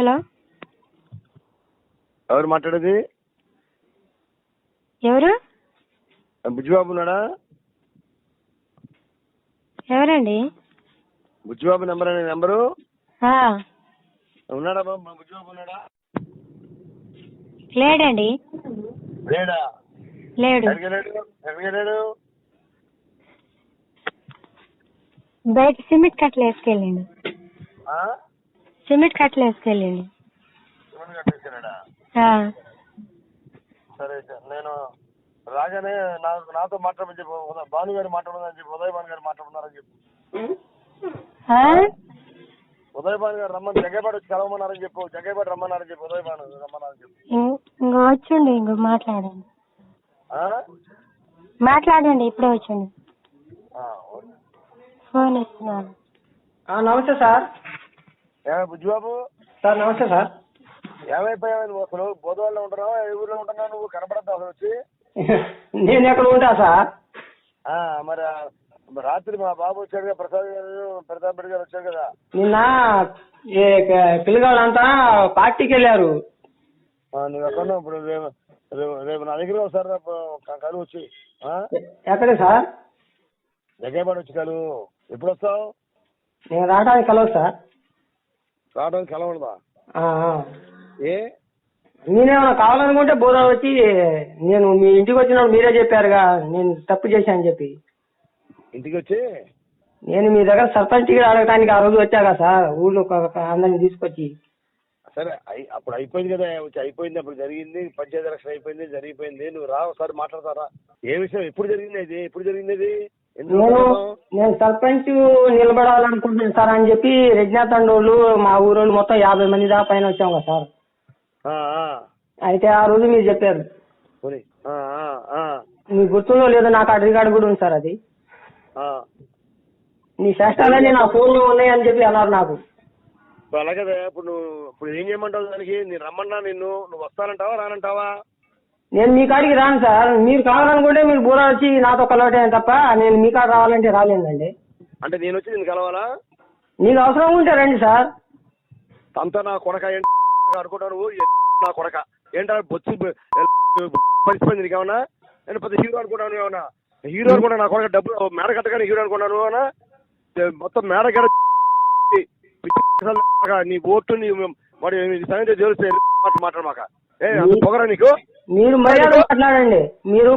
Hello? ఎవరు మాట్లాడేది? ఎవరు? బుజ్జిబాబు ఉన్నాడా? ఎవరండి? బుజ్జిబాబు నెంబర్ అనే నెంబరు? ఉన్నాడా బాబు? మా బుజ్జిబాబు ఉన్నాడా? లేడండి. లేడా? లేడు. ఎక్కడికి వెళ్ళాడు ఎక్కడికి వెళ్ళాడు బయట సిమెంట్ కట్టలు వేసుకెళ్ళండి. ఆ? సిమెంట్ కట్టలు వేసుకెళ్ళండి? సరే నేను రాగానే నాకు నాతో మాట్లాడమని చెప్పి. భాను గారు మాట్లాడమని చెప్పి. ఉదయ్ భాను గారు మాట్లాడుతున్నారని చెప్పి? ఉదయ్ భాను గారు రమ్మని జగ్గేపాటి వచ్చి కలవమన్నారని చెప్పు. జగ్గేపాటి రమ్మన్నారని చెప్పి. ఉదయ్ భాను రమ్మన్నారని చెప్పు. ఇంక వచ్చండి ఇంక మాట్లాడండి? మాట్లాడండి ఇప్పుడే వచ్చండి. ఫోన్ ఇస్తున్నాను ఆ, నమస్తే సార్. బుజ్జిబాబు? సార్ నమస్తే సార్. ఏమైపోయావు? నువ్వు అసలు బోధవాళ్ళలో ఉంటున్నావా? ఏ ఊర్లో ఉంటున్నావు? నువ్వు కనపడద్దు అసలు వచ్చి. నేను ఎక్కడ ఉంటా సార్? ఆ, మరి ఆ, రాత్రి మా బాబు వచ్చాడు కదా ప్రసాద్ గారు ప్రతాప్ రెడ్డి గారు వచ్చాడు కదా. నిన్న ఈ క- పిల్లగాళ్ళంతా పార్టీకి వెళ్ళారు. ఆ, నువ్వు ఎక్కడ ఇప్పుడు రేపు రేపు రేపు నా దగ్గర ఒకసారి రా, ప- కలువు వచ్చి. ఆ? ఎ- ఎక్కడ సార్? జగ్గేపాటి వచ్చి కలువు ఎప్పుడు వస్తావు? నేను రావడానికి కలవదు సార్. రావడానికి కలవడదా. ఏ? నేనేమన్నా కావాలనుకుంటే బోధన వచ్చి నేను మీ ఇంటికి వచ్చినప్పుడు మీరే చెప్పారుగా నేను తప్పు చేశాను చెప్పి. ఇంటికి వచ్చి నేను మీ దగ్గర సర్పంచ్ టికెట్ అడగడానికి ఆ రోజు వచ్చాగా సార్ ఊళ్ళో అందరిని తీసుకొచ్చి. సరే అప్పుడు అయిపోయింది కదా వచ్చి అయిపోయింది అప్పుడు జరిగింది పంచాయతీ ఎలక్షన్ అయిపోయింది జరిగిపోయింది నువ్వు రా ఒకసారి మాట్లాడతారా? ఏ విషయం ఎప్పుడు జరిగింది ఇది? ఎప్పుడు జరిగింది నేను సర్పంచ్ నిలబడాలనుకుంటున్నాను సార్ అని చెప్పి రజనాతండోళ్ళు మా ఊరోళ్ళు మొత్తం యాభై మంది దాకా పైన వచ్చాం కదా సార్. అయితే ఆ రోజు మీరు చెప్పారు. మీకు గుర్తుందో లేదో నాకు ఆ రికార్డు కూడా ఉంది సార్ అది. నీ శాస్త్రాలన్నీ నా ఫోన్లో ఉన్నాయని చెప్పి అన్నారు నాకు. ఇప్పుడు అలాగే ఇప్పుడు నువ్వు ఇప్పుడు ఏం చేయమంటావు దానికి? నేను రమ్మన్నా నిన్ను. నువ్వు వస్తానంటావా రానంటావా? నేను మీ కాడికి రాను సార్. మీరు కావాలనుకుంటే మీరు బూర వచ్చి నాతో కలవటమే తప్ప నేను మీ కాడ రావాలంటే రాలేనండి అంటే నేను వచ్చి నేను కలవాలా? మీకు అవసరం ఉంటే రండి సార్. అంతా నా కొడక ఏ నా కొడక? ఏంటా బొచ్చు పరిస్థితి నీకు ఏమన్నా నేను పెద్ద హీరో అనుకున్నాను ఏమన్నా? హీరో అనుకున్నా నా కొడక డబ్బు మేడ కట్టగానే హీరో అనుకున్నాను అన్నా ఏ, మొత్తం మేడ కట్ట నీ ఓటు నీ నీ సంగతి తెలిస్తే మాట్లాడమాక ఏ అంత పొగరా నీకు? మీరు మర్యాద మాట్లాడండి. మీరు?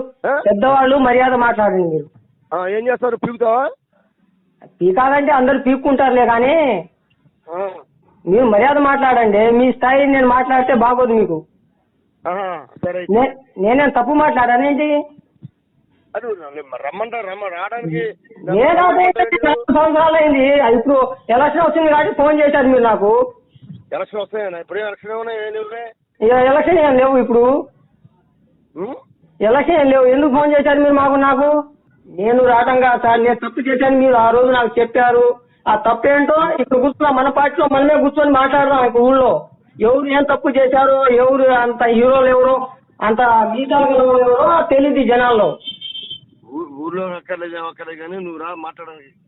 పెద్దవాళ్ళు మర్యాద మాట్లాడండి మీరు. ఏం చేస్తారు? పీకుతావా? పీకాలంటే అందరు పీక్కుంటారులే కానీ మీరు మర్యాద మాట్లాడండి. మీ స్థాయి నేను మాట్లాడితే బాగోదు మీకు. నేనేం తప్పు మాట్లాడానేంటి అది రమ్మంటారు రమ్మ రావడానికి ఏ రాబోయేది నాలుగు సంవత్సరాలు అయింది. ఇప్పుడు ఎలక్షన్ వచ్చింది కాబట్టి ఫోన్ చేశారు మీరు నాకు. ఎలక్షన్ ఇప్పుడే ఎలక్షన్ ఏం లేవు ఇప్పుడు? ఎలక్షన్ లేవు. ఎందుకు ఫోన్ చేశారు మీరు మాకు నాకు? నేను రాటంగా సార్. నేను తప్పు చేశాను. మీరు ఆ రోజు నాకు చెప్పారు. ఆ తప్పు ఏంటో ఇప్పుడు కూర్చున్నా మన పార్టీలో మనమే కూర్చొని మాట్లాడదాం ఇప్పుడు ఊళ్ళో. ఎవరు ఏం తప్పు చేశారో ఎవరు అంత హీరోలు ఎవరో అంత గీతాలు ఎవరో తెలియదు జనాల్లో. ఊర్లో అక్కర్లేదు కానీ నువ్వు రా మాట్లాడడానికి.